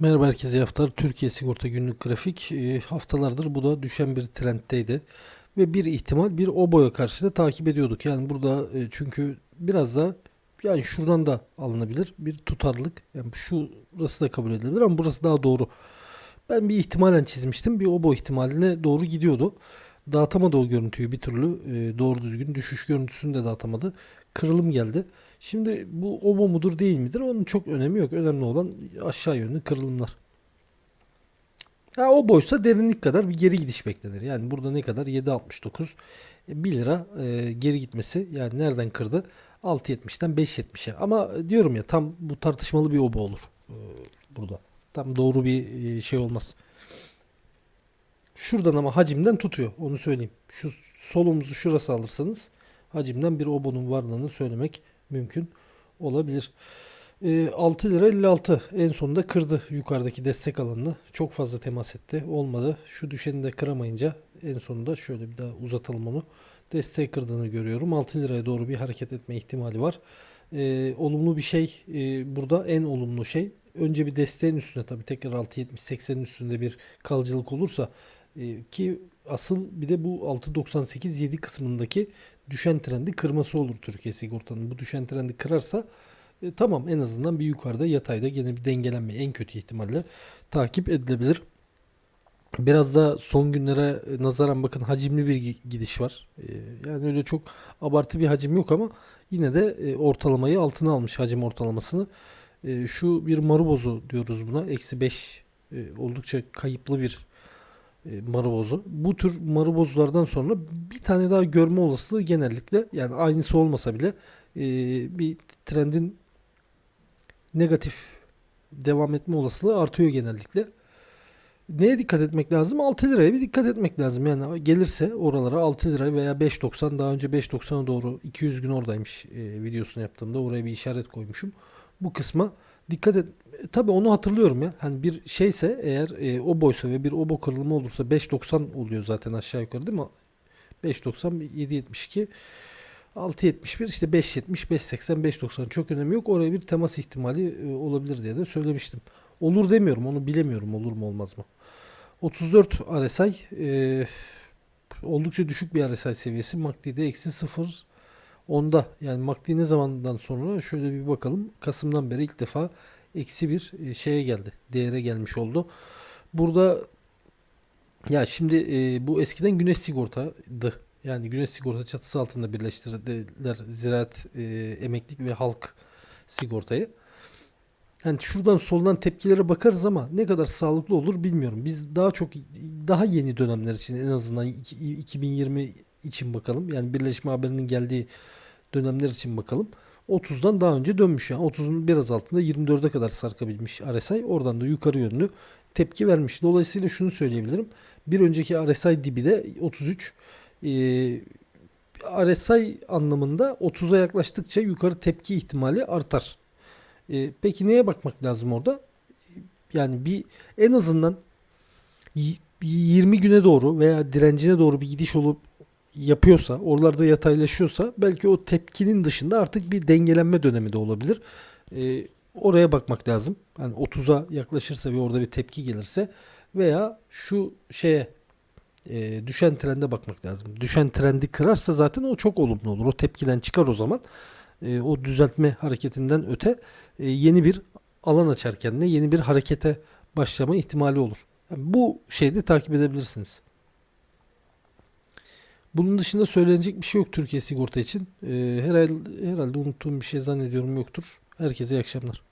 Merhaba herkese haftalar. Türkiye Sigorta Günlük Grafik e, haftalardır bu da düşen bir trenddeydi. Ve bir ihtimal bir oboya karşı da takip ediyorduk. Yani burada e, çünkü biraz da yani şuradan da alınabilir bir tutarlılık. Yani şurası da kabul edilebilir ama burası daha doğru. Ben bir ihtimalen çizmiştim. Bir obo ihtimaline doğru gidiyordu. Dağıtamadı o görüntüyü bir türlü. E, doğru düzgün düşüş görüntüsünü de dağıtamadı. Kırılım geldi. Şimdi bu obo mudur değil midir? Onun çok önemi yok. Önemli olan aşağı yönlü kırılımlar. Ha, o boysa derinlik kadar bir geri gidiş beklenir. Yani burada ne kadar? 7.69. E, 1 lira e, geri gitmesi. Yani nereden kırdı? 6.70'den 5.70'e. Ama diyorum ya tam bu tartışmalı bir obo olur. e, burada. Tam doğru bir e, şey olmaz. Şuradan ama hacimden tutuyor. Onu söyleyeyim. Şu solumuzu şurası alırsanız hacimden bir obonun varlığını söylemek mümkün olabilir. E, 6 lira 56 en sonunda kırdı yukarıdaki destek alanını. Çok fazla temas etti. Olmadı. Şu düşeni de kıramayınca en sonunda şöyle bir daha uzatalım onu. Desteği kırdığını görüyorum. 6 liraya doğru bir hareket etme ihtimali var. E, olumlu bir şey e, burada en olumlu şey. Önce bir desteğin üstüne tabii tekrar 6.70-80'in üstünde bir kalıcılık olursa e, ki asıl bir de bu 6.98-7 kısmındaki düşen trendi kırması olur Türkiye Sigorta'nın. Bu düşen trendi kırarsa e, tamam en azından bir yukarıda yatayda gene bir dengelenme en kötü ihtimalle takip edilebilir. Biraz da son günlere nazaran bakın hacimli bir gi- gidiş var. E, yani öyle çok abartı bir hacim yok ama yine de e, ortalamayı altına almış hacim ortalamasını. E, şu bir marubozu diyoruz buna. Eksi 5 oldukça kayıplı bir e, marubozu. Bu tür marubozlardan sonra bir tane daha görme olasılığı genellikle yani aynısı olmasa bile e, bir trendin negatif devam etme olasılığı artıyor genellikle. Neye dikkat etmek lazım? 6 liraya bir dikkat etmek lazım. Yani gelirse oralara 6 lira veya 5.90 daha önce 5.90'a doğru 200 gün oradaymış e, videosunu yaptığımda oraya bir işaret koymuşum. Bu kısma dikkat et. E, tabii onu hatırlıyorum ya. Hani bir şeyse eğer e, o boysa ve bir obo kırılımı olursa 5.90 oluyor zaten aşağı yukarı değil mi? 5.90 7.72 6.71 işte 5.70 5.80 5.90 çok önemi yok. Oraya bir temas ihtimali e, olabilir diye de söylemiştim. Olur demiyorum onu bilemiyorum olur mu olmaz mı. 34 RSI e, oldukça düşük bir RSI seviyesi. MACD'de eksi 0 onda yani MACD ne zamandan sonra şöyle bir bakalım. Kasım'dan beri ilk defa eksi bir e, şeye geldi. Değere gelmiş oldu. Burada ya şimdi e, bu eskiden güneş sigortaydı. Yani güneş sigorta çatısı altında birleştirdiler ziraat, e, emeklilik ve halk sigortayı. Yani şuradan soldan tepkilere bakarız ama ne kadar sağlıklı olur bilmiyorum. Biz daha çok daha yeni dönemler için en azından iki- 2020 için bakalım. Yani Birleşme haberinin geldiği dönemler için bakalım. 30'dan daha önce dönmüş yani 30'un biraz altında 24'e kadar sarkabilmiş RSI. Oradan da yukarı yönlü tepki vermiş. Dolayısıyla şunu söyleyebilirim. Bir önceki RSI dibi de 33. Ee, RSI anlamında 30'a yaklaştıkça yukarı tepki ihtimali artar. Ee, peki neye bakmak lazım orada? Yani bir en azından y- 20 güne doğru veya direncine doğru bir gidiş olup yapıyorsa, oralarda yataylaşıyorsa belki o tepkinin dışında artık bir dengelenme dönemi de olabilir. Ee, oraya bakmak lazım. Yani 30'a yaklaşırsa ve orada bir tepki gelirse veya şu şeye e, düşen trende bakmak lazım. Düşen trendi kırarsa zaten o çok olumlu olur. O tepkiden çıkar o zaman. E, o düzeltme hareketinden öte e, yeni bir alan açar kendine, yeni bir harekete başlama ihtimali olur. Yani bu şeyde takip edebilirsiniz. Bunun dışında söylenecek bir şey yok Türkiye sigorta için. E, herhalde, herhalde unuttuğum bir şey zannediyorum yoktur. Herkese iyi akşamlar.